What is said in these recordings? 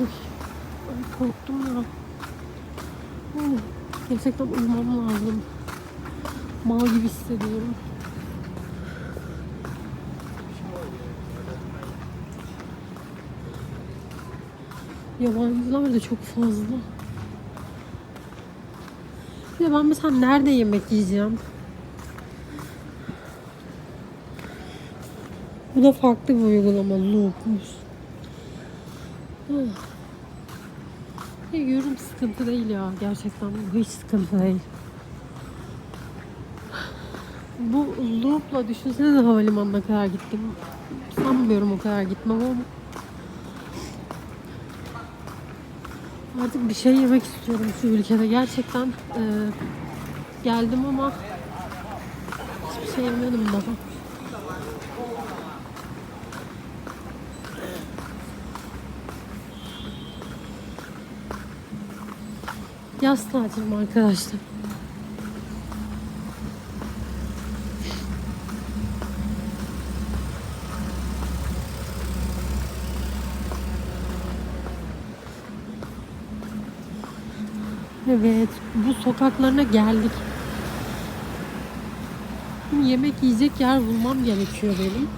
Ay korktum ya. Ay, Gerçekten uyumam lazım. Mal gibi hissediyorum. Yabancılar da çok fazla. Bir de ben mesela nerede yemek yiyeceğim? Bu da farklı bir uygulama. Loop'muş. Yorum sıkıntı değil ya. Gerçekten bu hiç sıkıntı değil. Bu loop'la düşünsene de havalimanına kadar gittim. Sanmıyorum o kadar gitmem ama. Artık bir şey yemek istiyorum şu ülkede. Gerçekten e, geldim ama hiçbir şey yemedim daha. Yaz tatilim arkadaşlar. Evet, bu sokaklarına geldik. Yemek yiyecek yer bulmam gerekiyor benim.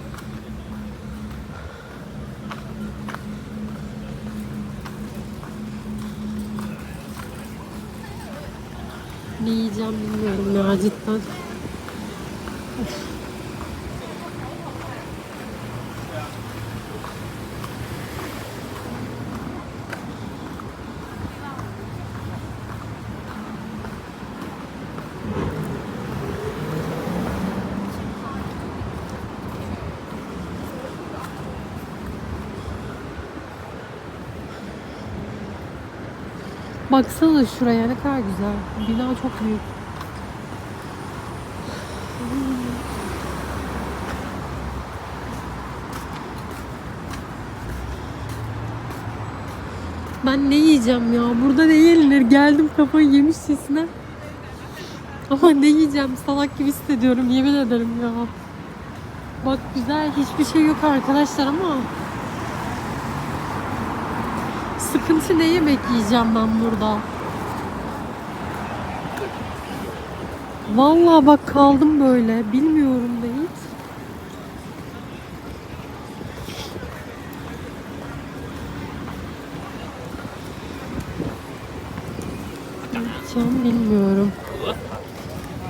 Ne yiyeceğim bilmiyorum ya cidden. Of. Baksana şuraya ne kadar güzel. Bina çok büyük. Ben ne yiyeceğim ya? Burada ne yenir? Geldim kafayı yemişçesine. Ama ne yiyeceğim? Salak gibi hissediyorum yemin ederim ya. Bak güzel hiçbir şey yok arkadaşlar ama sıkıntı ne yemek yiyeceğim ben burada? Vallahi bak kaldım böyle. Bilmiyorum da hiç. Ne yapacağım bilmiyorum.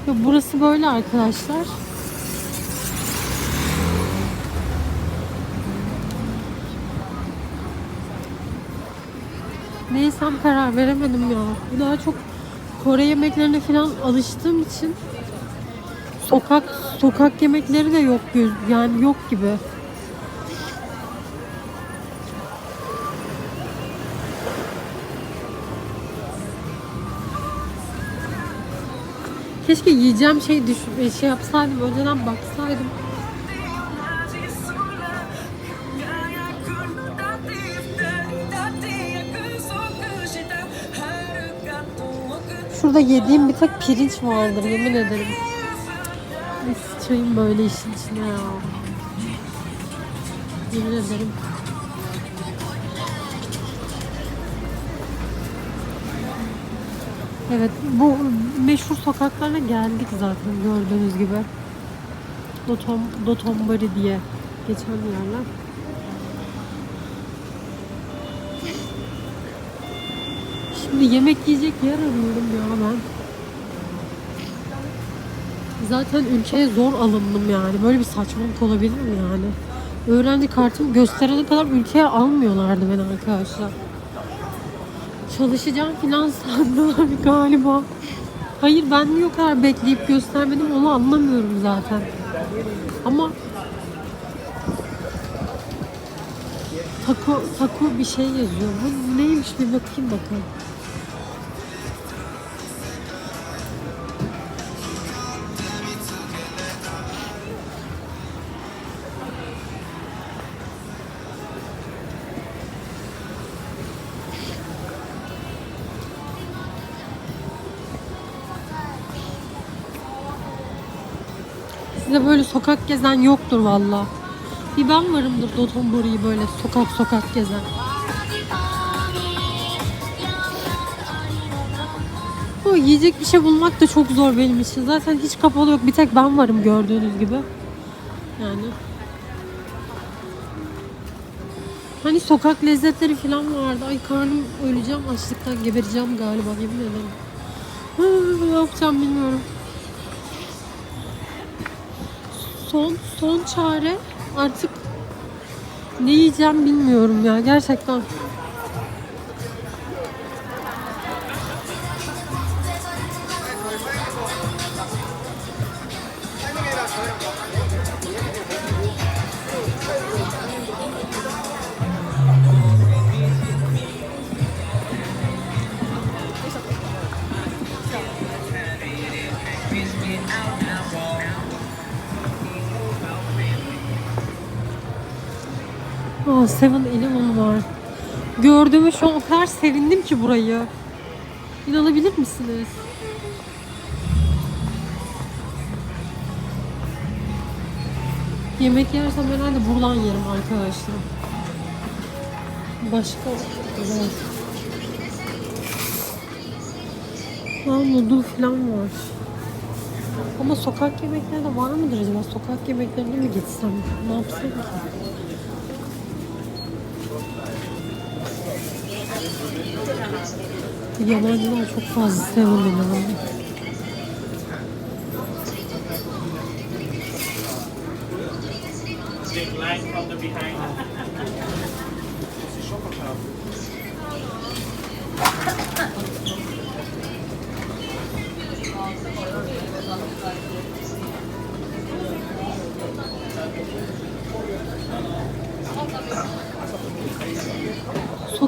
Ya burası böyle arkadaşlar. Ne yesem karar veremedim ya. Daha çok Kore yemeklerine falan alıştığım için sokak sokak yemekleri de yok göz yani yok gibi. Keşke yiyeceğim şey düş şey yapsaydım önceden baksaydım. Şurada yediğim bir tek pirinç vardır yemin ederim. Ay sıçayım böyle işin içine ya. Yemin ederim. Evet bu meşhur sokaklarına geldik zaten gördüğünüz gibi. Dotom, Dotombari diye geçen yerler. Şimdi yemek yiyecek yer arıyorum ya ben. Zaten ülkeye zor alındım yani. Böyle bir saçmalık olabilir mi yani? Öğrenci kartımı gösterene kadar ülkeye almıyorlardı beni arkadaşlar. Çalışacağım filan sandılar galiba. Hayır ben niye o kadar bekleyip göstermedim onu anlamıyorum zaten. Ama taco, taco bir şey yazıyor. Bu neymiş bir bakayım bakalım. Mersin'de böyle sokak gezen yoktur valla. Bir ben varımdır Dotombori'yi böyle sokak sokak gezen. Bu yiyecek bir şey bulmak da çok zor benim için. Zaten hiç kapalı yok. Bir tek ben varım gördüğünüz gibi. Yani. Hani sokak lezzetleri falan vardı. Ay karnım öleceğim açlıktan gebereceğim galiba yemin ederim. ne yapacağım bilmiyorum. Son son çare artık ne yiyeceğim bilmiyorum ya gerçekten. Aa, Seven Eleven var. Gördüğümü şu an o kadar sevindim ki burayı. İnanabilir misiniz? Yemek yersem herhalde buradan yerim arkadaşlar. Başka evet. Aa, noodle falan var. Ama sokak yemekleri de var mıdır acaba? Sokak yemeklerine mi gitsem? Ne yapsam ki? Yabancılar çok fazla seviyorum.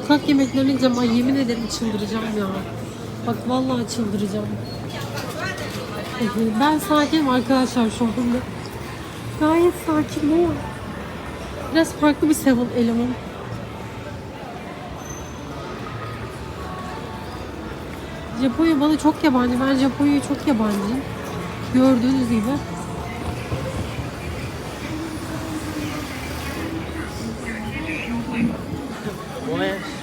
Sokak yemeklerini yiyeceğim. Ay yemin ederim çıldıracağım ya. Bak vallahi çıldıracağım. Ben sakinim arkadaşlar şu anda. Gayet sakin ama biraz farklı bir Seven Eleven. Japonya bana çok yabancı. Ben Japonya'ya çok yabancıyım. Gördüğünüz gibi. Baksana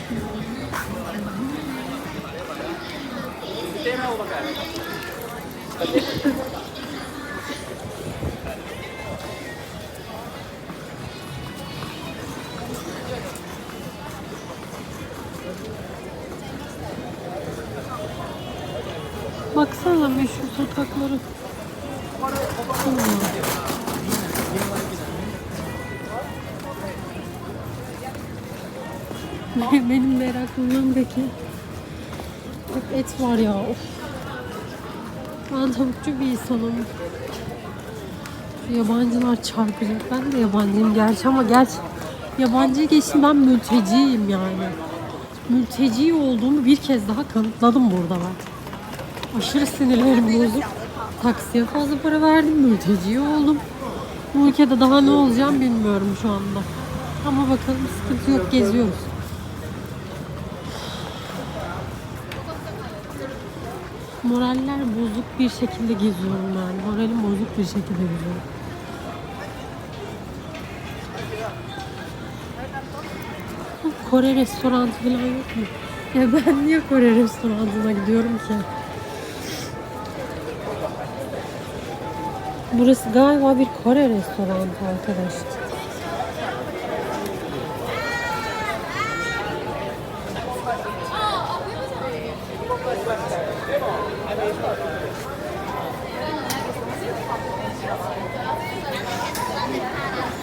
sokakları. Hmm. Benim meraklılığımdaki hep et var ya. Ben tavukçu bir insanım. Yabancılar çarpacak. Ben de yabancıyım gerçi ama gerçi yabancı geçtim ben mülteciyim yani. Mülteci olduğumu bir kez daha kanıtladım burada ben. Aşırı sinirlerim bozuk. Taksiye fazla para verdim, mülteci oldum. Bu ülkede daha ne olacağım bilmiyorum şu anda. Ama bakalım sıkıntı yok, geziyoruz. Moraller bozuk bir şekilde geziyorum yani. Moralim bozuk bir şekilde geziyorum. Kore restoranı falan yok mu? Ya ben niye Kore restoranına gidiyorum ki? Burası galiba bir Kore restoranı arkadaşlar.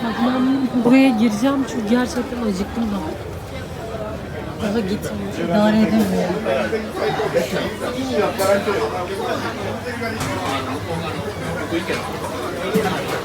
Bak ben buraya gireceğim çünkü gerçekten acıktım da. Daha gitmiyor. İdare edemiyorum. く意見の。